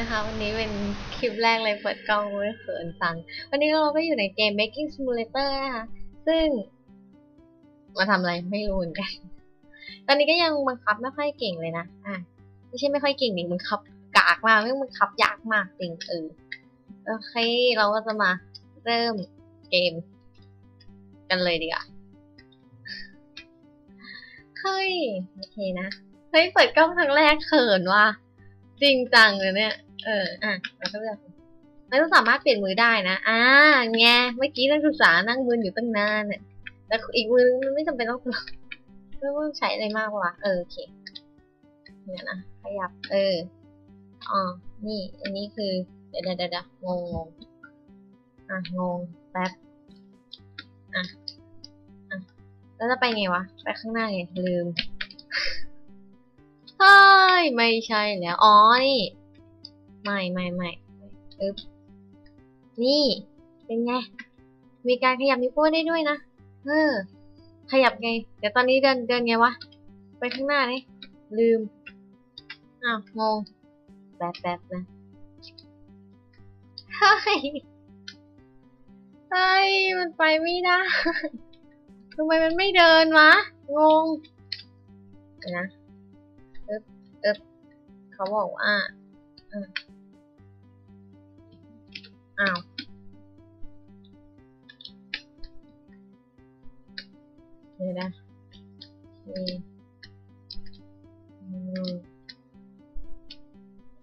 นะคะ วันนี้เป็นคลิปแรกเลยเปิดกล้องไม่เขินสัง วันนี้เราก็อยู่ในเกม Baking Simulator นะคะ ซึ่ง มาทำอะไรไม่รู้เหมือนกัน ตอนนี้ก็ยังบังคับไม่ค่อยเก่งเลยนะ อะ ไม่ใช่ไม่ค่อยเก่งดิมันขับกากมากไม่มันขับยากมากจริงเออโอเค เราก็จะมาเริ่มเกม กันเลยดีกว่าเฮ้ยโอเคนะเฮ้ยเปิดกล้องครั้งแรกเขินว่ะจริงจังเลยเนี่ย เออ อะเราก็เลือกมันต้องสามารถเปลี่ยนมือได้นะ อ่าไงเมื่อกี้นักศึกษานั่งมืออยู่ตั้งนานเนี่ยแล้วอีกมือมันไม่จำเป็นต้องไม่ต้องใช้อะไรมากว่ะเออโอเคเนี่ยนะขยับ เอออ๋อนี่ อันนี้คือ เดี๋ยวเดี๋ยวเดี๋ยวงงงงอะงงแป๊บอะอะแล้วจะไปไงวะ ไปข้างหน้าไงลืม เฮ้ย ไม่ใช่แล้ว อ๋อ นี่ ไม่ไม่ไม่อึ๊บนี่ เป็นไง มีการขยับนิ้วโป้งได้ด้วยนะ เออ ขยับไง เดี๋ยวตอนนี้เดินเดินไงวะ ไปข้างหน้านี่ลืม อ้าวงงแป๊บแป๊บนะ เฮ้ย เฮ้ย มันไปไม่ได้ ทำไมมันไม่เดินวะ งง นะเอ๊บเอ๊บเขาบอกว่าอะ อ้าวเดี๋ยวนะ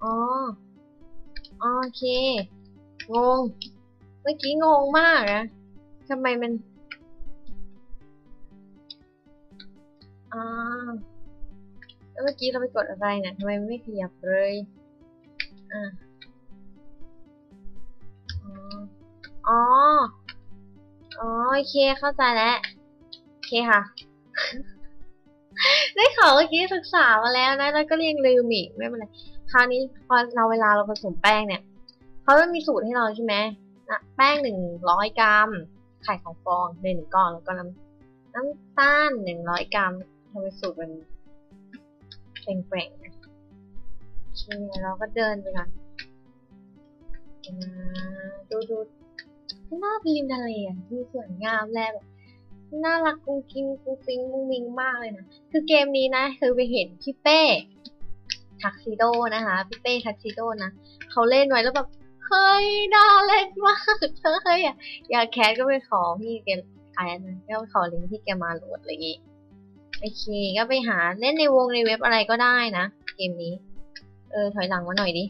อ๋อ โอเค งง เมื่อกี้งงมากนะทำไมมันอ่าแล้วเมื่อกี้เราไปกดอะไรเนี่ยทำไมไม่ขยับเลย อ่า อ๋อ อ๋อโอเคเข้าใจแล้วโอเคค่ะ ได้ข่าวเมื่อกี้ศึกษามาแล้วนะ แล้วก็ยังลืมอีกไม่เป็นไร คราวนี้พอเราเวลาเราผสมแป้งเนี่ย เขาจะมีสูตรให้เราใช่ไหมนะแป้งหนึ่งร้อยกรัม ไข่ของฟองในหนึ่งก้อน แล้วก็น้ำน้ำตาลหนึ่งร้อยกรัมทำเป็นสูตรมันเปล่งๆนะโอเคเราก็เดินไปก่อนดูดู ข้างนอกริมทะเลอะดูสวยงามแลแบบน่ารักกุ้งกิ้งกุ้งฟิงมุ้งมิงมากเลยนะคือเกมนี้นะเคือไปเห็นพี่เป้ทักซิโดนะคะพี่เป้ทักซิโดนะเขาเล่นไว้แล้วแบบเฮ้ยน่าเล่นมากเฮ้ยอะอยากแคสก็ไปขอพี่แกไอ้นะก็ขอลิงก์ที่แกมาโหลดอะไรอย่างงี้โอเคก็ไปหาเล่นในวงในเว็บอะไรก็ได้นะเกมนี้ เออถอยหลังมาหน่อยดิ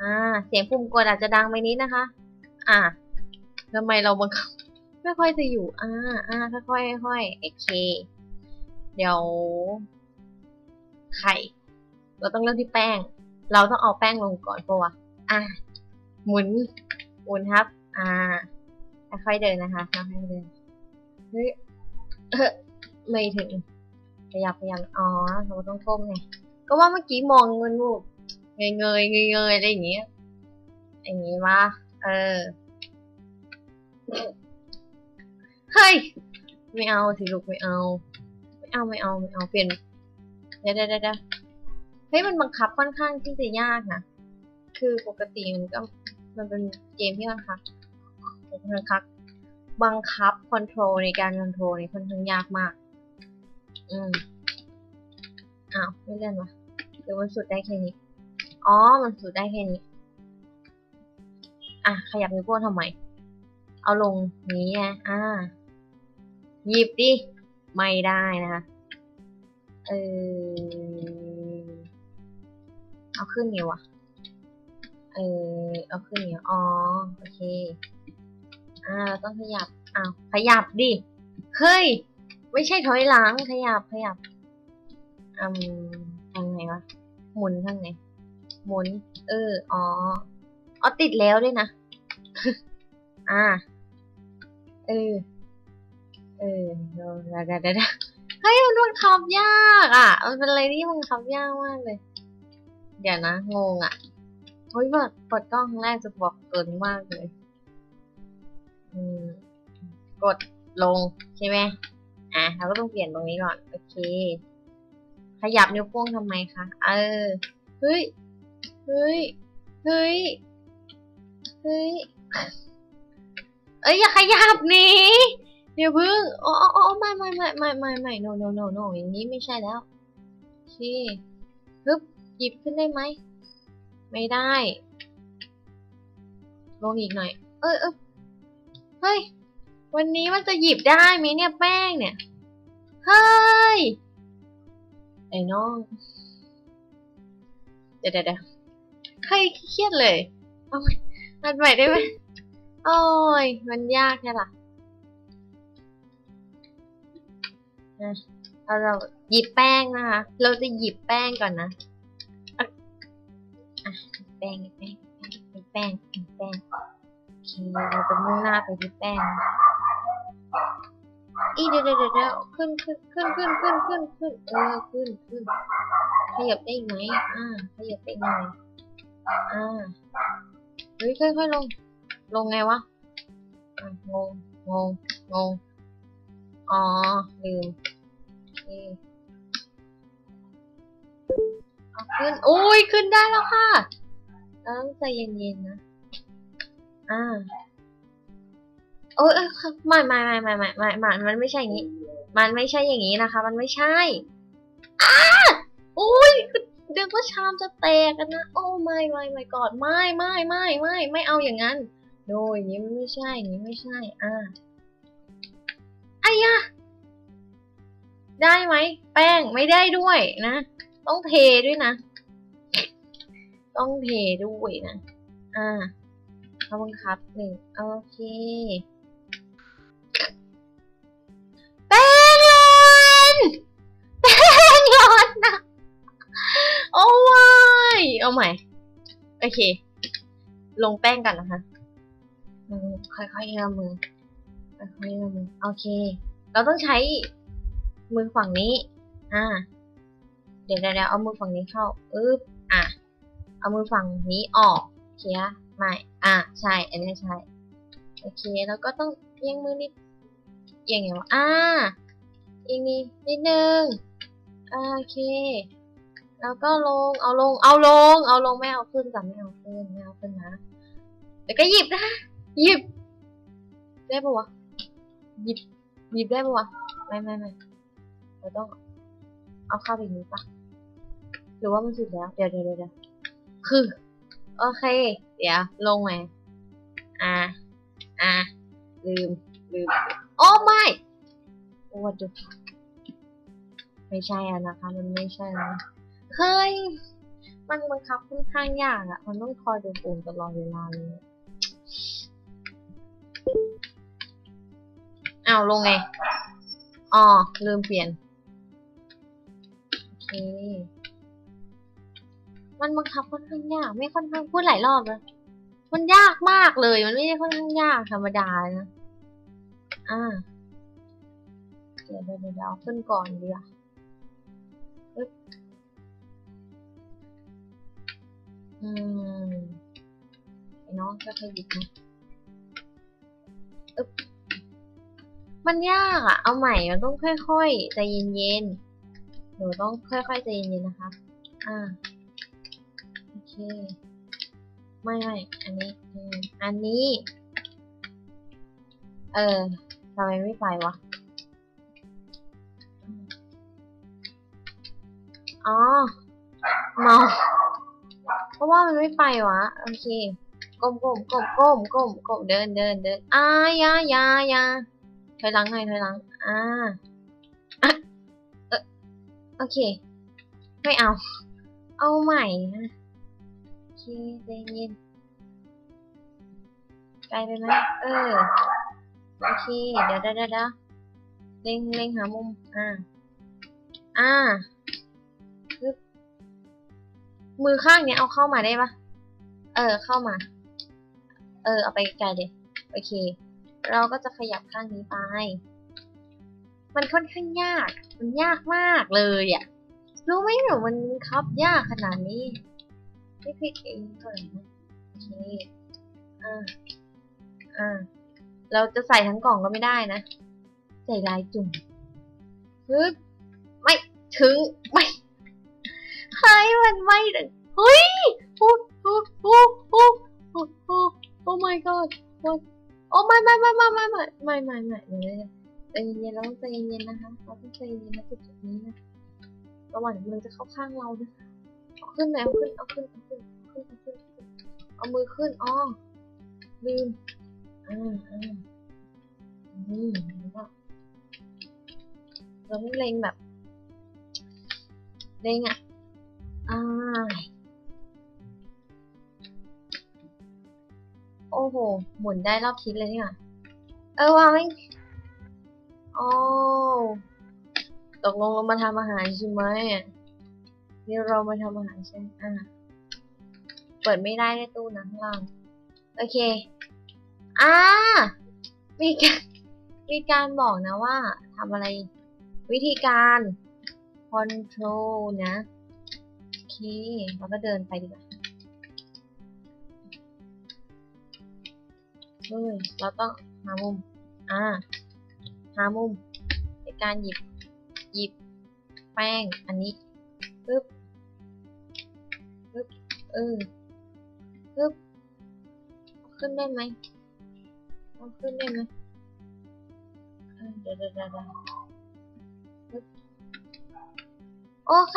อ่า เสียงปุ่มกดอาจจะดังไปนิดนะคะ อ่า ทำไมเราบังคับไม่ค่อยจะอยู่ อ่าอ่าค่อยๆค่อยๆโอเค เดี๋ยว ไข่ เราต้องเริ่มที่แป้ง เราต้องเอาแป้งลงก่อนปะวะอ่าหมุนหมุนครับ อ่า ค่อยๆเดินนะคะค่อยๆเดินเฮ้ยไม่ถึงขยับขยับอ๋อเราต้องก้มไงก็ว่าเมื่อกี้มองมันแบบเงยเงยเงยเงยอะไรอย่างเงี้ยอย่างงี้ว่าเออ เฮ้ย ไม่เอาสิลูกไม่เอา ไม่เอาไม่เอาไม่เอาเปลี่ยนเดี๋ยวเดี๋ยวเดี๋ยวเฮ้ยมันบังคับค่อนข้างที่จะยากนะ คือปกติมันก็มันเป็นเกมที่บังคับบังคับบังคับคอนโทรลในการคอนโทรลนี่ค่อนข้างยากมาก อืมอ้าว ไม่เล่นวะหรือมันสุดได้แค่นี้ อ๋อ มันสุดได้แค่นี้ อะ ขยับนิ้วโป้งทำไม เอาลงนี้ไงอ่า หยิบดิ ไม่ได้นะคะเออเอาขึ้นไงวะ เออเอาขึ้นไงอ๋อ โอเค อ่า ต้องขยับ อ้าว ขยับดิ เฮ้ย ไม่ใช่ถอยหลัง ขยับ ขยับอืมทางไหนวะ หมุนทางไหน หมุน เออ อ๋อ อ๋อ ติดแล้วด้วยนะ อ่า เออ เออเดี๋ยวเดี๋ยวเดี๋ยวเฮ้ยมันบังคับยากอะ มันเป็นอะไรที่บังคับยากมากเลย เดี๋ยวนะ งงอะเฮ้ยเปิดเปิดกล้องครั้งแรกจะบอกเกินมากเลย อืม กดลงใช่ไหมอะเราก็ต้องเปลี่ยนตรงนี้ก่อน โอเค ขยับนิ้วโป้งทำไมคะ เออ เฮ้ย เฮ้ย เฮ้ย เฮ้ย เอ้ยอย่าขยับนีเดี๋ยวพึ่งอ๋ออ๋อไม่ไม่ไม่ไม่ไม่ไม่ no no no no อย่างนี้ไม่ใช่แล้วโอเคฮึบหยิบขึ้นได้ไหม ไม่ได้ ลงอีกหน่อย เอ้ยเอ้ยเฮ้ย วันนี้มันจะหยิบได้ไหมเนี่ยแป้งเนี่ย เฮ้ย ไอ้น้อง เดี๋ยวเดี๋ยวเดี๋ยวใครเครียดเลย เอาใหม่อัดใหม่ได้ไหม โอ้ย มันยากแค่ล่ะเราเราหยิบแป้งนะคะ เราจะหยิบแป้งก่อนนะแป้งแป้งแป้งแป้งโอเคเราจะมุ่งหน้าไปที่แป้งอีเดี๋ยวเดี๋ยวเดี๋ยวขึ้นขึ้นขึ้นขึ้นขึ้นขึ้นขึ้นเออขึ้นขึ้นขยับได้ไหมอ่าขยับได้ไหน่อยอ่าเฮ้ยค่อยๆลง ลงไงวะงงงงงงอ๋อลืมขึ้นโอ้ยขึ้นได้แล้วค่ะต้องใจเย็นๆนะ อ่าโอ้ยเอ้ยไม่ไม่ไม่ไม่ไม่ไม่ไม่มันไม่ใช่อย่างนี้ มันไม่ใช่อย่างนี้นะคะ มันไม่ใช่อ้าอุ้ยเดี๋ยวว่าชามจะแตกกันนะ โอ้ไม่ไม่ไม่กอดไม่ไม่ไม่ไม่ไม่เอาอย่างนั้น โดยนี้มันไม่ใช่นี้ไม่ใช่ อ่าไอ้ยะได้ไหม แป้งไม่ได้ด้วยนะ ต้องเทด้วยนะ ต้องเทด้วยนะ อ่าเอาบังคับหนึ่งโอเค แป้งหล่นแป้งหล่นนะโอ้ยเอาใหม่ โอเค ลงแป้งกันนะคะ ค่อยๆเอื้อมมือค่อยๆเอื้อมมือโอเค เราต้องใช้มือฝั่งนี้อ่าเดี๋ยวเดี๋ยวเอามือฝั่งนี้เข้าอึ๊บอะเอามือฝั่งนี้ออกเคลียไม่อะใช่อันนี้ใช่โอเคแล้วก็ต้องเอียงมือนิดเอียงไงวะอ่าเอียงนิดนิดนึงโอเค แล้วก็ลงเอาลงเอาลง เอาลงไม่เอาขึ้นจ้ะไม่เอาขึ้นไม่เอาขึ้นนะเดี๋ยวก็หยิบนะ หยิบ ได้ปะวะ หยิบ หยิบได้ปะวะ ไม่ไม่ไม่เราต้องเอาเข้าไปนี้ปะหรือว่ามันสุดแล้ว เดี๋ยวเดี๋ยวเดี๋ยวคือ โอเค เดี๋ยว ลงไหมอ่า อ่า ลืม ลืม โอ้ไม่โอ้ดูไม่ใช่อะนะคะ มันไม่ใช่นะเฮ้ย มันบังคับค่อนข้างยากอะมันต้องคอยดูปุ่มตลอดเวลาเลย อ้าวลงไง อ๋อ ลืมเปลี่ยน โอเค มันบังคับค่อนข้างยาก ไม่ค่อนข้างพูดหลายรอบแล้วมันยากมากเลย มันไม่ได้ค่อนข้างยากธรรมดานะ อ่า เดี๋ยวเดี๋ยวเดี๋ยวขึ้นก่อนดีกว่าอืมไอ้น้องก็ขยิบนะ มันยากอะเอาใหม่มันต้องค่อยๆใจเย็นๆหนูต้องค่อยๆใจเย็นๆนะคะ อ่าโอเคไม่ไม่อันนี้อันนี้ เออทำไมไม่ไปวะอ๋อเมาเพราะว่ามันไม่ไปวะ โอเค ก้มก้มก้มก้มก้มก้มเดินเดินเดินอ่ายายายาถอยหลังหน่อยถอยหลังอ่าอะเออโอเค ไม่เอา เอาใหม่นะโอเคใจเย็นไกลไปไหมเออโอเค เดี๋ยวเดี๋ยวเดี๋ยวเล็งเล็งหามุม อ่า อ่ามือข้างเนี้ยเอาเข้ามาได้ปะเออ เข้ามา เออ เอาไปไกลเด็โอเค เราก็จะขยับข้างนี้ไป มันค่อนข้างยาก มันยากมากเลยอะ่ะ รู้ไหมหนูมันครับยากขนาดนี้ไม่พลิกเองเท่าไหร่นะโอเคอ่าอ่าเราจะใส่ทั้งกล่องก็ไม่ได้นะ ใส่ลายจุ่มฮึบไม่ ถึง ไม่เฮ้ยมันไม่เฮ้ย my god what โอ้ไม่ไม่ไม่ไม่ไม่ไม่ไม่ไม่ไม่ไม่ใจเย็นๆเราต้องใจเย็นๆนะคะเราต้องใจเย็นนะจุดจุดนี้นะระหว่างมือจะเข้าข้างเรานะคะเอาขึ้นไหนเอาขึ้นเอาขึ้นเอาขึ้นเอาขึ้นเอาขึ้นเอามือขึ้นอ๋อลืมอ่าอ่าอืมแล้วก็เราต้องเล็งแบบเล็งอะอ่า อ้โห หมุนได้รอบทิศเลยเนี่หว่าเออว่าไม่โอ้ตกลงเรามาทำอาหารใช่ไหมนี่เรามาทำอาหารใช่ไหมอ่าเปิดไม่ได้ในตู้นะข้างล่าง โอเค อ่า มีการมีการบอกนะว่าทำอะไร วิธีการ control นะ โอเค เราก็เดินไปดีกว่า เฮ้ยเราต้องหามุม อ่า หามุม ในการหยิบ หยิบ แป้ง อันนี้ ปึ๊บ ปึ๊บ เออ ปึ๊บ ขึ้นได้ไหมเอาขึ้นได้ไหมเดี๋ยวเดี๋ยวเดี๋ยวโอเค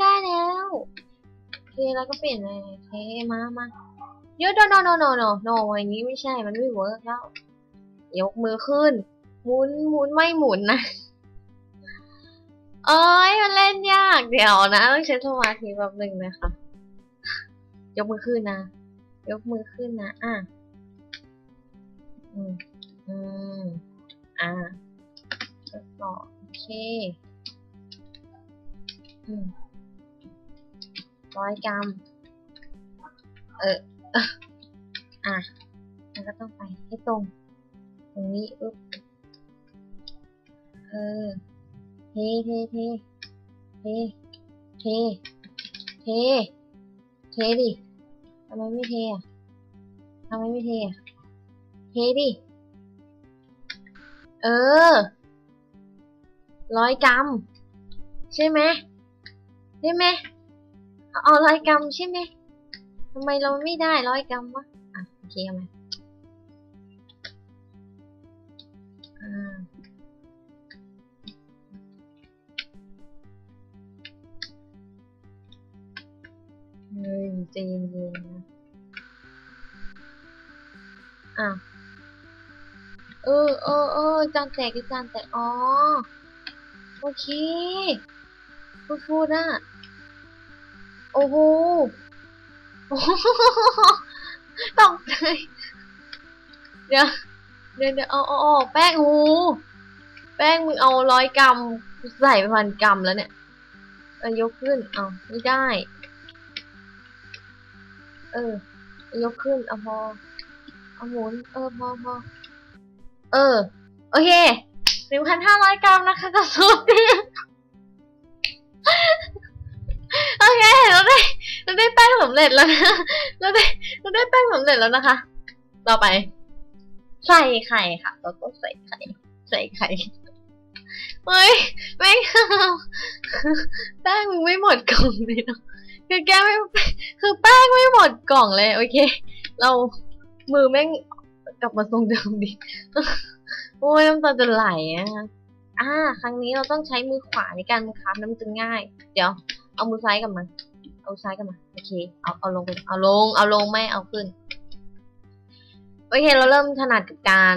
ได้แล้ว โอเค แล้วก็เปลี่ยนเลยโอเค มามา เดี๋ยว no no no no no no อย่างนี้ไม่ใช่ มันไม่เวิร์กแล้ว ยกมือขึ้น หมุนหมุนไม่หมุนนะ เอ้ย มันเล่นยาก เดี๋ยวนะ ต้องใช้สมาธิแบบหนึ่งนะคะ ยกมือขึ้นนะ ยกมือขึ้นนะ อะ อืม อืม อะทดสอโอเค อืมร้อยกรัม เออ อะแล้วก็ต้องไปให้ตรง ตรงนี้อุ๊บเออเทเทเทเทเทเทเทดิทำไมไม่เทอะทำไมไม่เทอะเทดิเออร้อยกรัมใช่ไหมใช่ไหมเอาร้อยกรัมใช่ไหม ทำไมเราไม่ได้ร้อยกรัมวะ อะโอเคเอาไหมอ่าเฮ้ยใจเย็นๆนะอ้าวเออเออเออจานแตกจานแตก อ๋อ โอเคฟูดฟูดอะ โอ้โห ตกใจเดี๋ยวเดี๋ยวเดี๋ยวเอาเอาเอาแป้งหูแป้งมึงเอาร้อยกรัมใส่ไปพันกรัมแล้วเนี่ยเออยกขึ้น เอาไม่ได้ เออ ยกขึ้น เอาพอ เอาหมุน เออพอพอเออ โอเคหนึ่งพันห้าร้อยกรัมนะคะกับซุป เนี่ยโอเคเราได้เราได้แป้งสำเร็จแล้วนะเราได้เราได้แป้งสำเร็จแล้วนะคะ ต่อไป ใส่ไข่ค่ะเราต้องใส่ไข่ใส่ไข่เฮ้ยไม่เอาแป้งมึงไม่หมดกล่องเลยเนาะคือแก้ไม่คือแป้งไม่หมดกล่องเลย โอเค เรามือแม่งกลับมาทรงเดิมดิโอ้ยน้ำตาจะไหลอะอ่า ครั้งนี้เราต้องใช้มือขวาในการบังคับน้ำมันจะง่าย เดี๋ยว เอามือซ้ายกลับมา เอาซ้ายกลับมาโอเคเอาเอาลงเอาลงเอาลงไม่เอาขึ้นโอเคเราเริ่มถนัดกับการ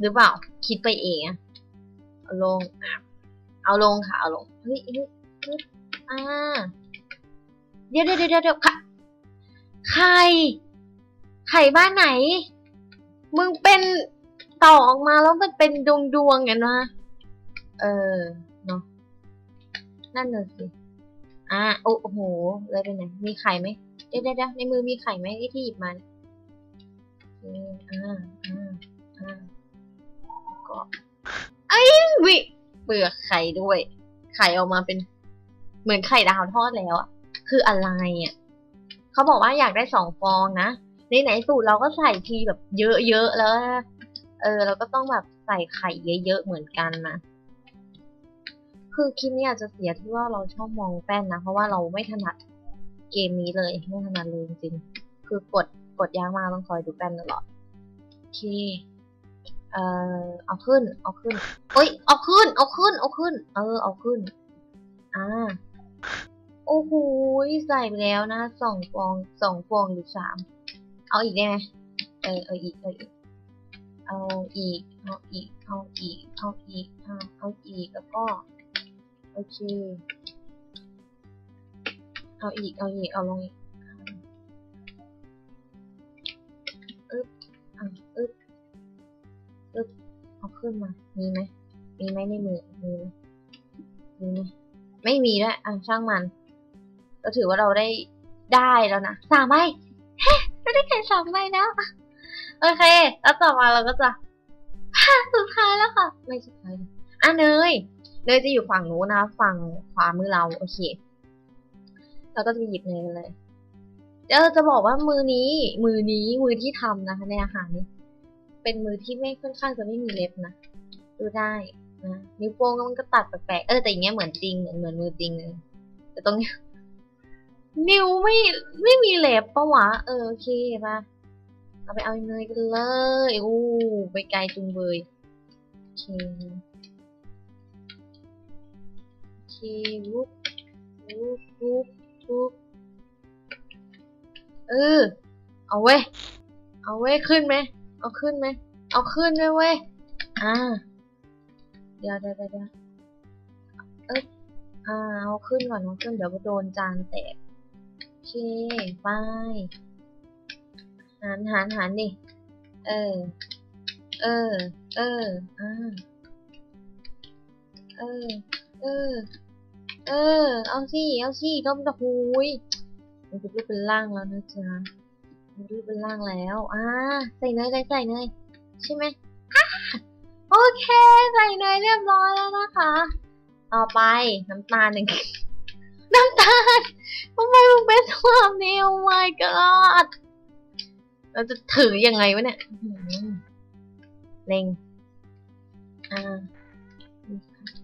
หรือเปล่าคิดไปเองอะเอาลงอะเอาลงค่ะเอาลงเฮ้ยเฮ้ยอ่าเดี๋ยวเดี๋ยวเดี๋ยวเดี๋ยวค่ะไข่ไข่บ้านไหน มึงเป็นต่อออกมาแล้วมันเป็นดวงดวงกันนะ เออ เนาะนั่นน่ะสิ อ่าโอ้โหเลยไปไหนมีไข่ไหมเดี๋ยวเดี๋ยวเดี๋ยวในมือมีไข่ไหมไอ้ที่หยิบมาเนี่ยโอเคอ่าอ่าอ่าก็ไอ้วิเปลือกไข่ด้วย ไข่ออกมาเป็น เหมือนไข่ดาวทอดแล้วอะคืออะไรอะเขาบอกว่าอยากได้สองฟองนะในไหนสูตรเราก็ใส่ทีแบบเยอะๆแล้ว เออ เราก็ต้องแบบใส่ไข่เยอะๆเหมือนกันนะ คือคลิปนี้อาจจะเสียที่ว่าเราชอบมองแป้นนะ เพราะว่าเราไม่ถนัดเกมนี้เลยไม่ถนัดเลยจริงๆคือกดกดยากมากต้องคอยดูแป้นตลอดโอเคเอ่อเอาขึ้น เอาขึ้นเอ้ย เอาขึ้น เอาขึ้น เอาขึ้น เออ เอาขึ้น อ่า โอ้โหใส่ไปแล้วนะสองฟองสองฟองหรือสามเอาอีกได้ไหมเออเอาอีกเอาอีกเอาอีก เอาอีก เอาอีก เอาอีก เอาอีกแล้วก็ โอเค เอาอีก เอาอีก เอาลงอีกอึ๊บอะอึ๊บอึ๊บเอาขึ้นมา มีไหม มีไหมในมือ มีไหมมีไหมไม่มีด้วยอะช่างมัน ก็ถือว่าเราได้ ได้แล้วนะสามใบเฮ้เราได้แข่สามใบแล้ว โอเค แล้วต่อมาเราก็จะสุดท้ายแล้วค่ะ ไม่สุดท้ายอะเนย เนยจะอยู่ฝั่งนู้นนะ ฝั่งขวามือเรา โอเคเราก็จะหยิบเนยกันเลยเดี๋ยวจะบอกว่ามือนี้ มือนี้ มือที่ทำนะคะ ในอาหารนี้เป็นมือที่ไม่ค่อนข้างจะไม่มีเล็บนะ ดูได้นะนิ้วโป้งมันก็ตัดแปลกๆ เออแต่อย่างเงี้ยเหมือนจริง เหมือนเหมือนมือจริงเลย แต่ตรงเนี้ยนิ้วไม่ไม่มีเล็บปะวะ เออโอเคป่ะเอาไปเอาเนยกันเลย อู้ไปไกลจุงเบยโอเค วุบวุบวุบวุบเออ เอาเว้ย เอาเว้ย ขึ้นไหม เอาขึ้นไหม เอาขึ้นด้วยเว้ย อ่า เดี๋ยวเดี๋ยวเดี๋ยวเอ้ยอ่า เอาขึ้นก่อนเอาขึ้น เดี๋ยวโดนจานแตก โอเค ไป หันหันหันดิ เออ เออ เออ อ่า เออ เออ เออ เอาสิเอาสิก็มันจะหุยมันจะรูปเป็นร่างแล้วนะจ๊ะมันรูปเป็นร่างแล้วอ่าใส่เนยเลยใส่เนยใช่ไหมโอเคใส่เนยเรียบร้อยแล้วนะคะ ต่อไปน้ำตาลหนึ่งน้ำตาลทำไมมึงเป็นแบบนี้ oh my god เราจะถือยังไงวะเนี่ยเล็งอ่า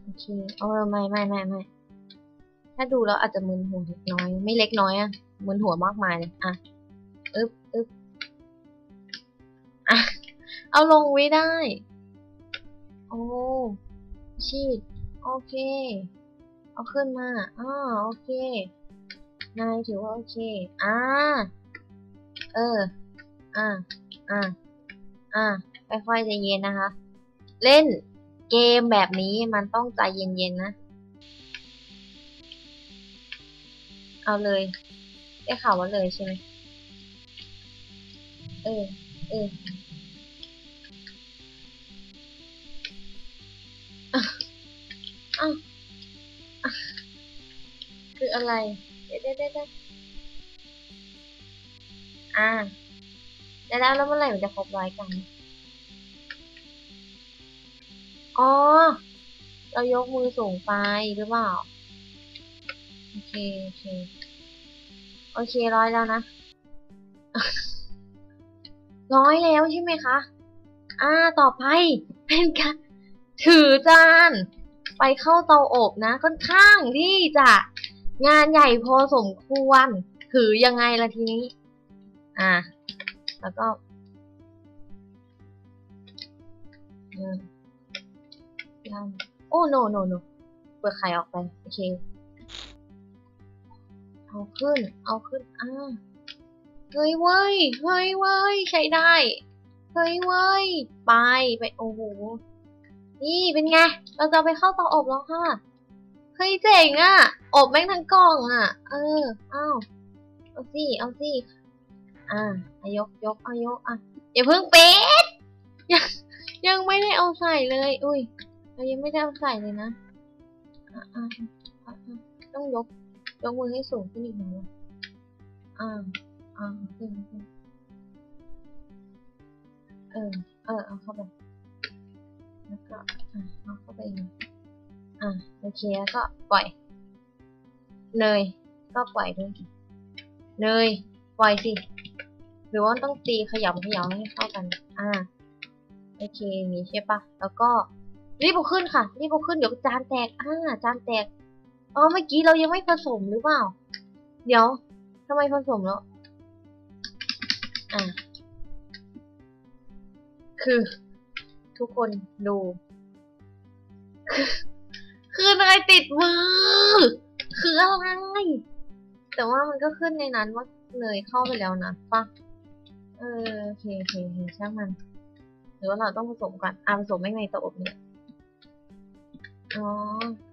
โอเคเออไม่ไม่ไม่ไม่ ถ้าดูแล้วอาจจะมึนหัวเล็กน้อย ไม่เล็กน้อยอะมึนหัวมากมายเลยอะอึ๊บอึ๊บอะ เอาลงไว้ได้ โอ้ชีดโอเค เอาขึ้นมาอ่าโอเคนายถือว่าโอเค อ่า เออ อ่า อ่า อ่าค่อยๆใจเย็นนะคะ เล่นเกมแบบนี้มันต้องใจเย็นๆนะ เอาเลยได้ข่าวว่าเลยใช่ไหมเออ เอออะอะอะคืออะไร เดี๋ยวเดี๋ยวเดี๋ยวอ่าได้แล้วแล้วเมื่อไหร่มันจะครบร้อยกัน อ๋อ เรายกมือสูงไปหรือเปล่า เค โอเค โอเคร้อยแล้วนะ ร้อยแล้วใช่ไหมคะ อ่า ต่อไปเป็นการถือจาน ไปเข้าเตาอบนะ ค่อนข้างที่จะงานใหญ่พอสมควร ถือยังไงล่ะทีนี้ อ่า แล้วก็ อืมยังโอ้ no no no เปลือกไข่ออกไป โอเค เอาขึ้น เอาขึ้น อ่า เฮ้ยเว้ย เฮ้ยเว้ย ใช้ได้ เฮ้ยเว้ย ไป ไป โอ้โห นี่เป็นไง เราจะไปเข้าเตาอบแล้วค่ะ เฮ้ยเจ๋งอะ่ะ อบแม่งทั้งกล่องอะ่ะ เออ เอาเอาสิ เอาสิอ่ายกยกอายกอะอย่าเพิ่งเปิดยังยังไม่ได้เอาใส่เลย อุ้ยเรายังไม่ได้เอาใส่เลยนะอะอะอะอะต้องยก ยกมือให้สูงขึ้นอีกหน่อยอ่าอ่าขึ้นขึ้นเออ เออ เอาเข้าไป แล้วก็ อะเอาเข้าไปอีกอะโอเค แล้วก็ปล่อย เนย ก็ปล่อยด้วยเนย ปล่อยสิ หรือว่าต้องตีขยำขยำให้เข้ากัน อ่า โอเคอย่างนี้ใช่ปะ แล้วก็รีบเอาขึ้นค่ะ รีบเอาขึ้น เดี๋ยวจานแตก อ่า จานแตก อ๋อเมื่อกี้เรายังไม่ผสมหรือเปล่า เดี๋ยวทำไมผสมแล้ว อะ คือ ทุกคนดู คือคือเนยติดมือ คืออะไร แต่ว่ามันก็ขึ้นในนั้นว่าเนยเข้าไปแล้วนะปะเออโอเคโอเคโอเคช่างมัน หรือว่าเราต้องผสมก่อนอะผสมไม่ในเตาอบเนี่ย อ๋อ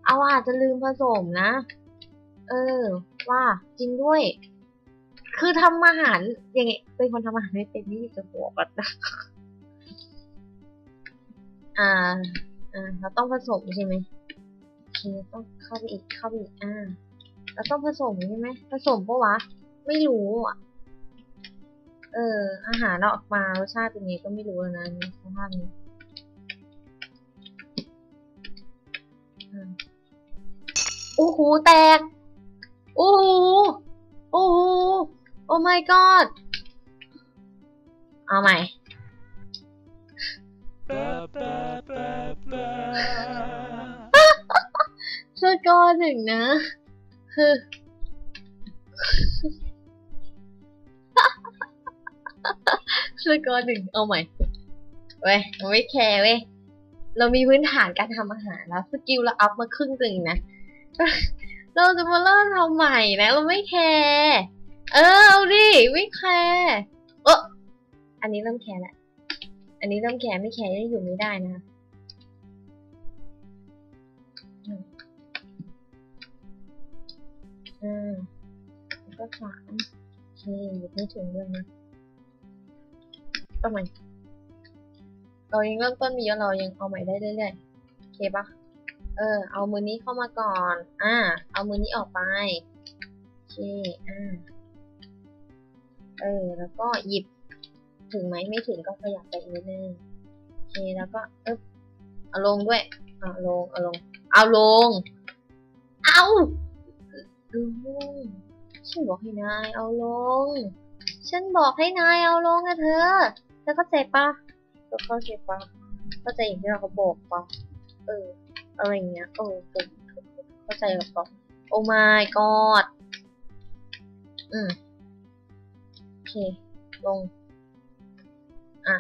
เอาอาจจะลืมผสมนะ เออ ว่าจริงด้วย คือทำอาหารยังไงเป็นคนทำอาหารไม่เป็นนี่จะบอกกันนะอ่า อ่า เราต้องผสมใช่ไหมโอเคต้องเข้าไปอีกเข้าไปอีกอ่าเราต้องผสมใช่ไหมผสมปะวะ ไม่รู้อะ เออ อาหารเราออกมารสชาติเป็นไงก็ไม่รู้นะสภาพนี้อ่า โอ้โหแตก โอ้โหโอ้โหโอ้ my god เอาใหม่สกอร์หนึ่งนะคือสกอร์หนึ่งเอาใหม่เว้ยเราไม่แคร์เว้ยเรามีพื้นฐานการทำอาหารแล้ว สกิลเราอัพมาครึ่งหนึ่งนะ เราจะมาเริ่มทำใหม่นะเราไม่แคร์เออเอาดิไม่แคร์เอออันนี้เริ่มแคร์แล้วอันนี้เริ่มแคร์ไม่แคร์ยังอยู่ไม่ได้นะคะอ่าแล้วก็สามโอเคหยุดไม่ถึงด้วยนะก็ใหม่เรายังเริ่มต้นมีเยอะเรายังเอาใหม่ได้เรื่อยๆโอเคปะ เออ เอามือนี้เข้ามาก่อน อ่า เอามือนี้ออกไปโอเคอ่า เออ แล้วก็หยิบ ถึงไหมไม่ถึงก็ขยับไปอีกนิดนึงโอเค แล้วก็เอ๊บเอาลงด้วย เอาลง เอาลง เอาลง เอาลงฉันบอกให้นายเอาลง ฉันบอกให้นายเอาลงนะเธอเธอเข้าใจปะเธอเข้าใจปะเข้าใจอย่างที่เราเขาบอกปะเออ อะไรเงี้ยเออผมเข้าใจหรอปะโอ้ my god อืมโอเค ลง อะ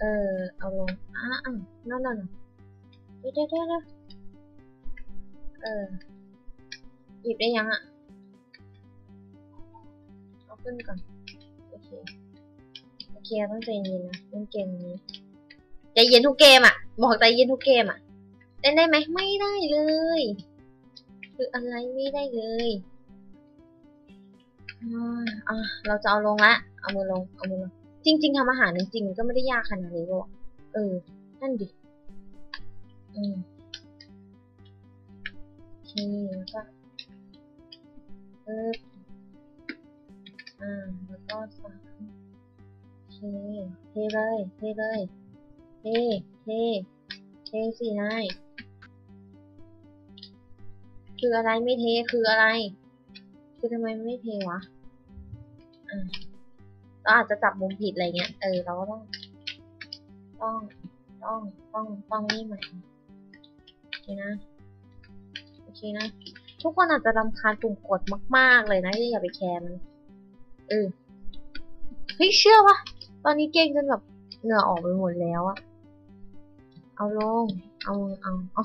เออ เอาลงอะอะนั่นนั่นเดี๋ยวเดี๋ยวเดี๋ยวเออ หยิบได้ยังอะ เอาขึ้นก่อน โอเค โอเค ต้องใจเย็นนะเล่นเกมนี้ ใจเย็นทุกเกมอะ บอกใจเย็นทุกเกมอะเล่นได้ไหมไม่ได้เลย คืออะไรไม่ได้เลยอ่าเราจะเอาลงละเอามือลงเอามือลงจริง ๆทำอาหารจริงๆก็ไม่ได้ยากขนาดนี้หรอกเออ นั่นดิอืมโอเคแล้วก็เอออ่าแล้วก็สามโอเคเทเลยเทเลยเท เท เทสินายคืออะไรไม่เทคืออะไร คือทำไมไม่เทวะอ่าเราอาจจะจับมุมผิดอะไรเงี้ย เออ เราก็ต้อง ต้อง ต้อง ต้อง ต้องนี่ใหม่โอเคนะ โอเคนะ ทุกคนอาจจะรำคาญปุ่มกดมาก ๆ เลยนะอย่าไปแคร์มัน เออ เฮ้ย เชื่อวะตอนนี้เก่งจนแบบเหงื่อออกไปหมดแล้วอะ เอาลง เอาเอาเอา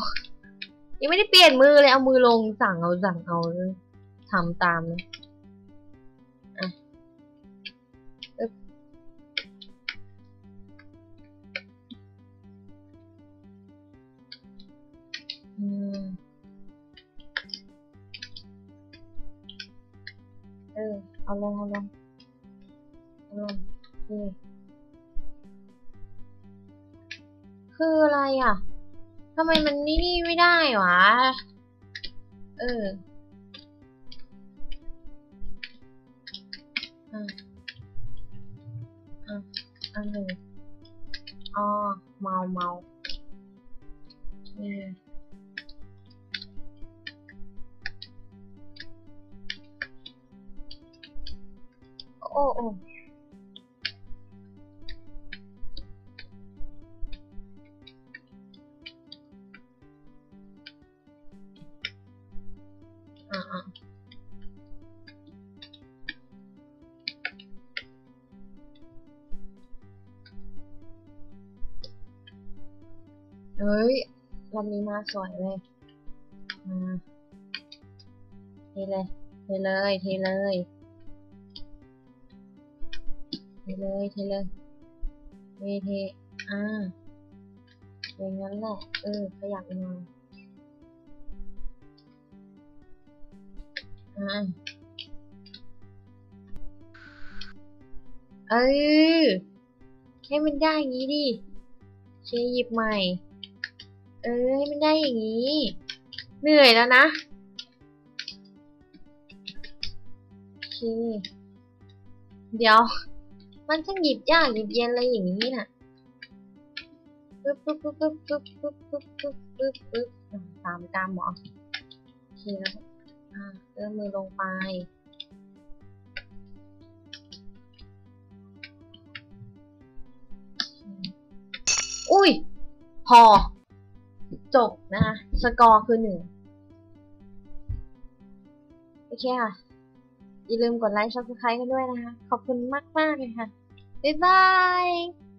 ยังไม่ได้เปลี่ยนมือเลยเอามือลงสั่งเอาสั่งเอาทำตามเลยอะอืมเออเอาลงเอาลงเอาลงโคืออะไรอะทำไมมันนี่ไม่ได้วะ เอออ่าอันหนึ่งอ๋อ เมาเมาเออโอ้โอ้ นี้มาสวยเลยมาเทเลย เทเลย เทเลย เทเลย เทเลย เทเทอ่าอย่างนั้นแหละ เออ ขยับหน่อยอ่าเออให้มันได้อย่างนี้ดิเชหยิบใหม่ เออให้มันได้อย่างนี้ เหนื่อยแล้วนะ โอเค เดี๋ยว มันช่างหยิบยากหยิบเย็นอะไรอย่างนี้น่ะปึ๊บปึ๊บปึ๊บปึ๊บปึ๊บปึ๊บปึ๊บปึ๊บปึ๊บปึ๊บตามตามหมอโอเคแล้วอ่าเริ่มมือลงไปอุ้ย พอ จบนะคะสกอร์คือหนึ่งโอเคค่ะ อย่าลืมกดไลค์ชอบสไครต์กันด้วยนะคะ ขอบคุณมากๆเลยค่ะ บ๊ายบาย